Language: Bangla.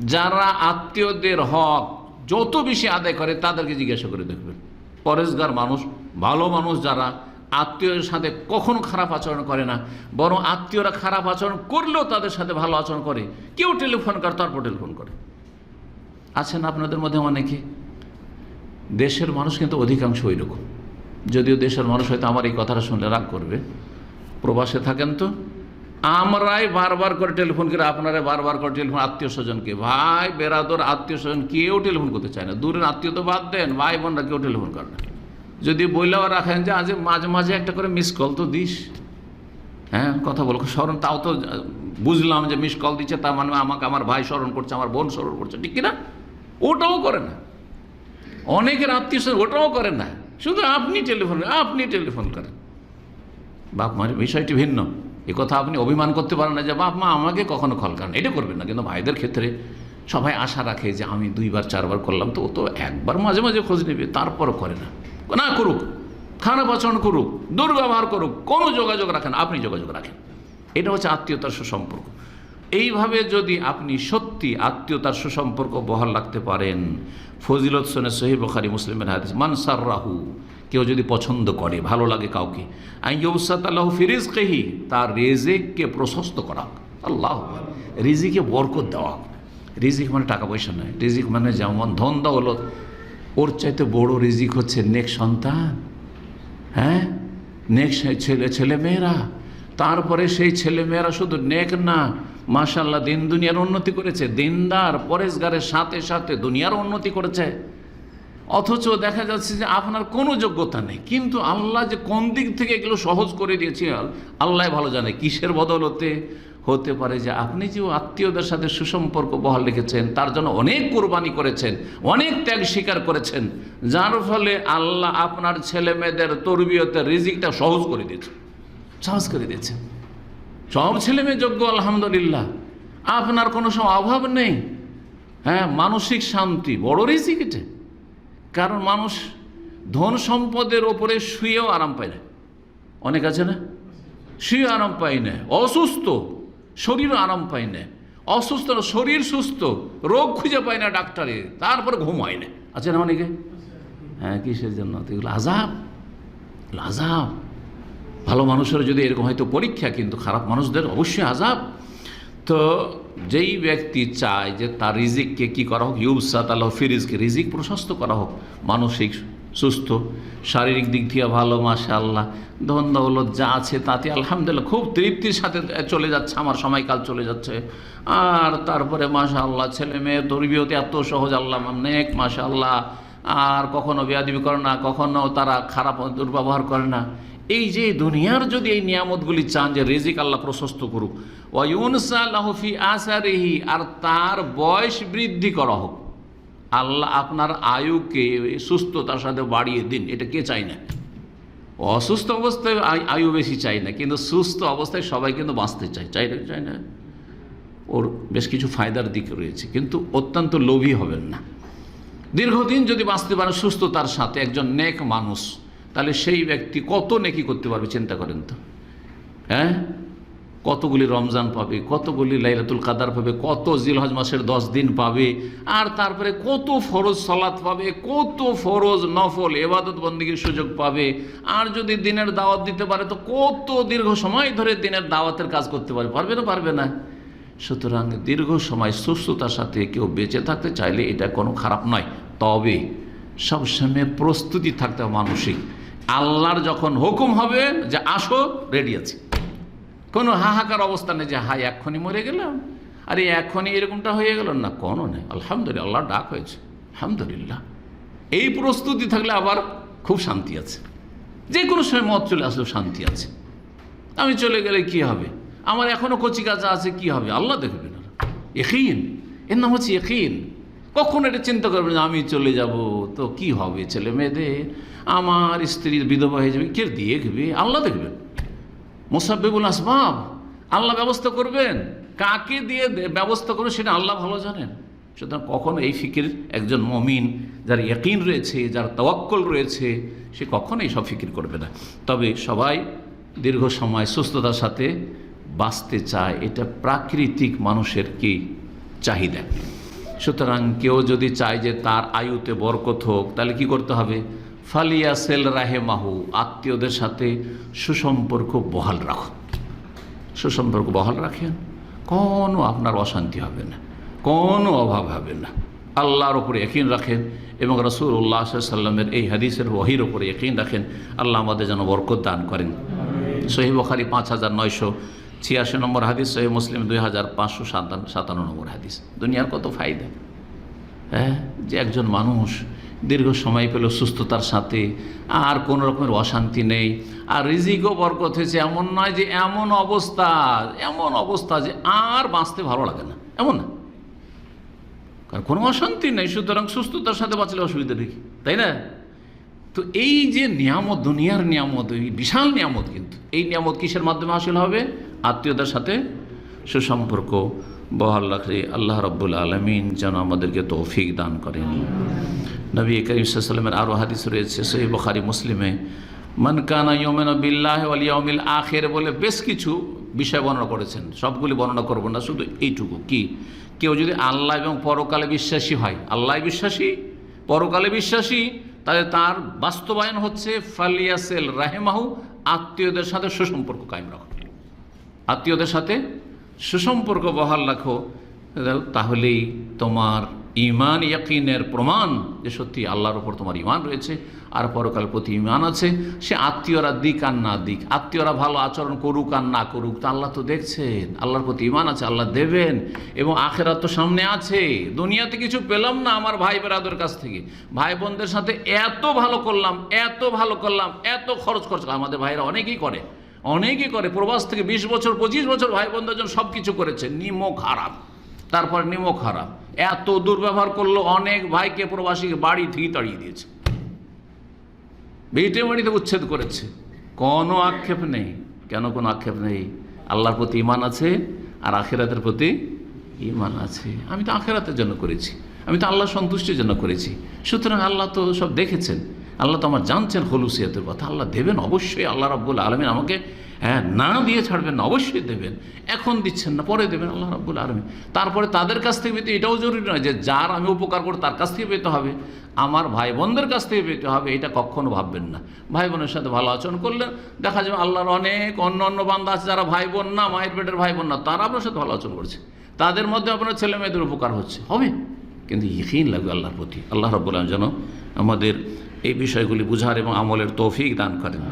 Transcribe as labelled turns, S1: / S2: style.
S1: যারা আত্মীয়দের হক যত বেশি আদায় করে তাদেরকে জিজ্ঞাসা করে দেখবেন। পরেশগার মানুষ, ভালো মানুষ যারা আত্মীয়ের সাথে কখনো খারাপ আচরণ করে না। বরং আত্মীয়রা খারাপ আচরণ করলেও তাদের সাথে ভালো আচরণ করে। কেউ টেলিফোন করে, তারপর টেলিফোন করে। আছেন আপনাদের মধ্যে অনেকে? দেশের মানুষ কিন্তু অধিকাংশ ওই রকম যদিও দেশের মানুষ হয়তো আমার এই কথাটা শুনলে রাগ করবে। প্রবাসে থাকেন তো আমরাই বারবার করে টেলিফোন করে আপনারা বারবার করে টেলিফোন, আত্মীয় স্বজনকে ভাই, বেরাদর, আত্মীয় স্বজন কেউ টেলিফোন করতে চায় না। দূরের আত্মীয় তো বাদ দেন, ভাই বোনরা কেউ টেলিফোন করে না। যদি বইলেও রাখেন যে, আজ মাঝে মাঝে একটা করে মিস কল তো দিস। হ্যাঁ কথা বল। স্মরণ, তাও তো বুঝলাম যে মিস কল দিচ্ছে, তার মানে আমাকে আমার ভাই স্মরণ করছে, আমার বোন স্মরণ করছে। ঠিক কিনা? ওটাও করে না। অনেকের আত্মীয় স্বজন ওটাও করে না। শুধু আপনি টেলিফোন আপনি টেলিফোন করেন। বাপ মার বিষয়টি ভিন্ন। এ কথা আপনি অভিমান করতে পারেন না যে, বাপ মা, আমাকে কখনো কল করেন এটা করবেন না। কিন্তু ভাইদের ক্ষেত্রে সবাই আশা রাখে যে, আমি দুইবার, চারবার করলাম। তো ও তো একবার মাঝে মাঝে খোঁজ নেবে, তারপরও করে না। না করুক খারাপ আচরণ করুক, দুর্ব্যবহার করুক, কোনো যোগাযোগ রাখেন, আপনি যোগাযোগ রাখেন। এটা হচ্ছে আত্মীয়তার সুসম্পর্ক। এইভাবে যদি আপনি সত্যি আত্মীয়তার সুসম্পর্ক বহাল রাখতে পারেন, ফজিলত সোনে সহি বখারি মুসলিমের হাদিস মানসার রাহু কেউ যদি পছন্দ করে, ভালো লাগে কাউকে। আইয়ুসাত আল্লাহ ফিরিজ কেহি তার রেজেককে প্রশস্ত করা। আল্লাহ রিজিকে বরকত দেওয়া। রিজিক মানে টাকা পয়সা নয়। রিজিক মানে যেমন ধন দৌলত, ওর চাইতে বড় রিজিক হচ্ছে নেক সন্তান। হ্যাঁ? নেক ছেলে ছেলে মেয়েরা তারপরে সেই ছেলে মেয়েরা শুধু নেক না মাশাল্লাহ দিন দুনিয়ার উন্নতি করেছে। দিনদার, পরেশগারের সাথে সাথে দুনিয়ার উন্নতি করেছে। অথচ দেখা যাচ্ছে যে আপনার কোনো যোগ্যতা নেই। কিন্তু আল্লাহ যে কোন দিক থেকে এগুলো সহজ করে দিয়েছে, আল্লাহ ভালো জানে। কিসের বদলতে হতে পারে যে আপনি যে আত্মীয়দের সাথে সুসম্পর্ক বহাল রেখেছেন, তার জন্য অনেক কোরবানি করেছেন, অনেক ত্যাগ স্বীকার করেছেন, যার ফলে আল্লাহ আপনার ছেলে মেয়েদের তরবিয়তের রিজিকটা সহজ করে দিয়েছে। সহজ করে দিয়েছে। সব ছেলে মেয়ে যোগ্য, আলহামদুলিল্লাহ। আপনার কোনো সময় অভাব নেই। হ্যাঁ মানসিক শান্তি, বড় রিজিক এটা। কারণ মানুষ ধন সম্পদের ওপরে শুয়েও আরাম পায় না। অনেক আছে না? শুয়ে আরাম পায় না। অসুস্থ, শরীরও আরাম পায় না। অসুস্থ শরীর সুস্থ, রোগ খুঁজে পায় না ডাক্তারে। তারপরে ঘুম হয় না। আছে না অনেকে? হ্যাঁ কিসের জন্য? আজাব আজাব ভালো মানুষের যদি এরকম হয়তো পরীক্ষা, কিন্তু খারাপ মানুষদের অবশ্যই আজাব তো যেই ব্যক্তি চায় যে তার রিজিককে কি করা হোক, ইউবসাত আল্লাহ ফিরিজকে রিজিক প্রশস্ত করা হোক, মানসিক সুস্থ, শারীরিক দিক দিয়ে ভালো মাসা আল্লাহ ধন দৌলত যা আছে তাতে আলহামদুলিল্লাহ খুব তৃপ্তির সাথে চলে যাচ্ছে, আমার সময়কাল চলে যাচ্ছে। আর তারপরে মাসা আল্লাহ ছেলে মেয়ে, তরবিয়তে এত সহজ আল্লাহ অনেক মাসা আল্লাহ আর কখনো বেয়াদিবি করে না, কখনো তারা খারাপ দুর্ব্যবহার করে না। এই যে দুনিয়ার যদি এই নিয়ামতগুলি চান যে রেজিক আল্লাহ প্রশস্ত করুক ওয়ুনসাল্লাহফি আসারিহি, আর তার বয়স বৃদ্ধি করা হোক। আল্লাহ আপনার আয়ুকে, সুস্থতার সাথে বাড়িয়ে দিন, এটা কে চায় না? অসুস্থ অবস্থায় আয়- বেশি চাই না, কিন্তু সুস্থ অবস্থায় সবাই কিন্তু বাঁচতে চায়। চাই না, চায় না? ওর বেশ কিছু ফায়দার দিক রয়েছে, কিন্তু অত্যন্ত লোভী হবেন না। দীর্ঘদিন যদি বাঁচতে পারে সুস্থতার সাথে, একজন নেক মানুষ তাহলে সেই ব্যক্তি কত নেকি করতে পারবে, চিন্তা করেন তো। হ্যাঁ? কতগুলি রমজান পাবে, কতগুলি লাইলাতুল কাদার পাবে, কত জিলহজ মাসের দশ দিন পাবে, আর তারপরে কত ফরজ সলাৎ পাবে, কত ফরজ নফল, এবাদত বন্দীগীর সুযোগ পাবে, আর যদি দিনের দাওয়াত দিতে পারে তো কত দীর্ঘ সময় ধরে দিনের দাওয়াতের কাজ করতে পারে, পারবে না পারবে না। সুতরাং দীর্ঘ সময় সুস্থতার সাথে কেউ বেঁচে থাকতে চাইলে এটা কোনো খারাপ নয়। তবে সবসময় প্রস্তুতি থাকতে হবে মানসিক। আল্লাহর যখন হুকুম হবে যে আসো রেডি আছে। কোনো হাহাকার অবস্থা নেই যে হাই এক্ষুনি মরে গেলাম। আরে, এখনই এরকমটা হয়ে গেল? না, কোনো নেই। আলহামদুলিল্লাহ আল্লাহ ডাক হয়েছে। আলহামদুলিল্লাহ। এই প্রস্তুতি থাকলে আবার খুব শান্তি আছে। যে কোনো সময় মত চলে আসলেও শান্তি আছে। আমি চলে গেলে কি হবে? আমার এখনও কচি কাজা আছে, কি হবে? আল্লাহ দেখবেন। একিন এর নাম হচ্ছে একিন কখন এটা চিন্তা করবেন আমি চলে যাব। তো কি হবে ছেলে মেয়েদের? আমার স্ত্রীর বিধবা হয়ে যাবে। কে দিয়ে দেখবে আল্লাহ দেখবেন মোসাব্বেবুল আসবাব, আল্লাহ ব্যবস্থা করবেন। কাকে দিয়ে ব্যবস্থা করবে সেটা আল্লাহ ভালো জানেন। সুতরাং কখনো এই ফিকির একজন মমিন যার ইয়াকিন রয়েছে, যার তওয়াক্কল রয়েছে, সে কখনো এইসব ফিকির করবে না। তবে সবাই দীর্ঘ সময় সুস্থতার সাথে বাঁচতে চায়। এটা প্রাকৃতিক মানুষের কি চাহিদা? সুতরাং কেউ যদি চায় যে তার আয়ুতে বরকত হোক, তাহলে কি করতে হবে? ফালিয়া সেল রাহে মাহু আত্মীয়দের সাথে সুসম্পর্ক বহাল রাখুন সুসম্পর্ক বহাল রাখেন। কোনো আপনার অশান্তি হবে না, কোনো অভাব হবে না। আল্লাহর ওপরে একই রাখেন এবং রসুল উল্লাহ সাল্লামের এই হাদিসের ওহির ওপরে একই রাখেন। আল্লাহ আমাদের যেন বরকত দান করেন। সহি বখারি পাঁচ হাজার নয়শো ছিয়াশি নম্বর হাদিস, সহি মুসলিম দুই হাজার পাঁচশো সাতান্ন সাতান্ন নম্বর হাদিস। দুনিয়ার কত ফায়দা? হ্যাঁ? যে একজন মানুষ দীর্ঘ সময় পেল সুস্থতার সাথে আর কোনো রকমের অশান্তি নেই, আর রিজিকও বরকত হয়েছে, এমন নয় যে এমন অবস্থা এমন অবস্থা যে আর বাঁচতে ভালো লাগে না। এমন না। কারণ কোনো অশান্তি নেই, সুতরাং সুস্থতার সাথে বাঁচলে অসুবিধা নেই তাই না? তো এই যে নিয়ামত, দুনিয়ার নিয়ামত, এই বিশাল নিয়ামত কিন্তু, এই নিয়ামত কিসের মাধ্যমে হাসিল হবে? আত্মীয়তার সাথে সুসম্পর্ক। বহাল রাখলে আল্লাহ রব্বুল আলমিন যেন আমাদেরকে তৌফিক দান করেন। নবী করিম সাল্লামের আরও হাদিস রয়েছে সহি বখারি মুসলিমে মনকানা ইয়মেন বিল্লাহ আলিয়ামিল আখের বলে বেশ কিছু বিষয় বর্ণনা করেছেন। সবগুলি বর্ণনা করব না, শুধু এইটুকু। কি? কেউ যদি আল্লাহ এবং পরকালে বিশ্বাসী হয়, আল্লাহ বিশ্বাসী, পরকালে বিশ্বাসী, তাহলে তার বাস্তবায়ন হচ্ছে ফালিয়াসেল রাহেমাহু, আত্মীয়দের সাথে সুসম্পর্ক কায়েম রাখো। আত্মীয়দের সাথে সুসম্পর্ক বহাল রাখো, তাহলেই তোমার ইমান ইয়াকিনের প্রমাণ যে সত্যি আল্লাহর ওপর তোমার ইমান রয়েছে, আর পরকাল প্রতি ইমান আছে। সে আত্মীয়রা দিক আর না দিক, আত্মীয়রা ভালো আচরণ করুক আর না করুক, তা আল্লাহ তো দেখছেন। আল্লাহর প্রতি ইমান আছে, আল্লাহ দেবেন। এবং আখেরা তো সামনে আছে। দুনিয়াতে কিছু পেলাম না আমার ভাই বেরাদের কাছ থেকে। ভাই বোনদের সাথে এত ভালো করলাম, এত ভালো করলাম, এত খরচ খরচ আমাদের ভাইরা অনেকেই করে। অনেকেই করে, প্রবাস থেকে বিশ বছর, পঁচিশ বছর ভাই বোনদের সব কিছু করেছে। নিমক হারাম তারপর নিমক হারাম এত দুর্ব্যবহার করল অনেক ভাইকে, প্রবাসীকে, বাড়ি থেকে তাড়িয়ে দিয়েছে। ভিটে বাড়িতে উচ্ছেদ করেছে। কোনো আক্ষেপ নেই। কেন কোনো আক্ষেপ নেই? আল্লাহর প্রতি ইমান আছে আর আখেরাতের প্রতি ইমান আছে। আমি তো আখেরাতের জন্য করেছি। আমি তো আল্লাহ সন্তুষ্টির জন্য করেছি। সুতরাং আল্লাহ তো সব দেখেছেন। আল্লাহ তো আমার জানছেন হলুসিয়াতের কথা, আল্লাহ দেবেন অবশ্যই, আল্লাহ রাব্বুল আলমিন আমাকে হ্যাঁ না দিয়ে ছাড়বেন না, অবশ্যই দেবেন, এখন দিচ্ছেন না, পরে দেবেন, আল্লাহ রাব্বুল আলমিন। তারপরে তাদের কাছ থেকে পেতে এটাও জরুরি নয় যে যার আমি উপকার করব তার কাছ থেকে পেতে হবে, আমার ভাই বোনদের কাছ থেকে পেতে হবে, এটা কখনো ভাববেন না। ভাই বোনের সাথে ভালো আচরণ করলে দেখা যাবে আল্লাহর অনেক অন্য অন্য বান্ধা আছে যারা ভাই বোন না, মায়ের পেটের ভাই বোন না, তারা আপনার সাথে ভালো আচরণ করছে। তাদের মধ্যে আপনার ছেলে মেয়েদের উপকার হচ্ছে, হবে। কিন্তু ইখিন লাগবে আল্লাহর প্রতি, আল্লাহ রব্বুল আলম যেন আমাদের এই বিষয়গুলি বুঝার এবং আমলের তৌফিক দান করেন।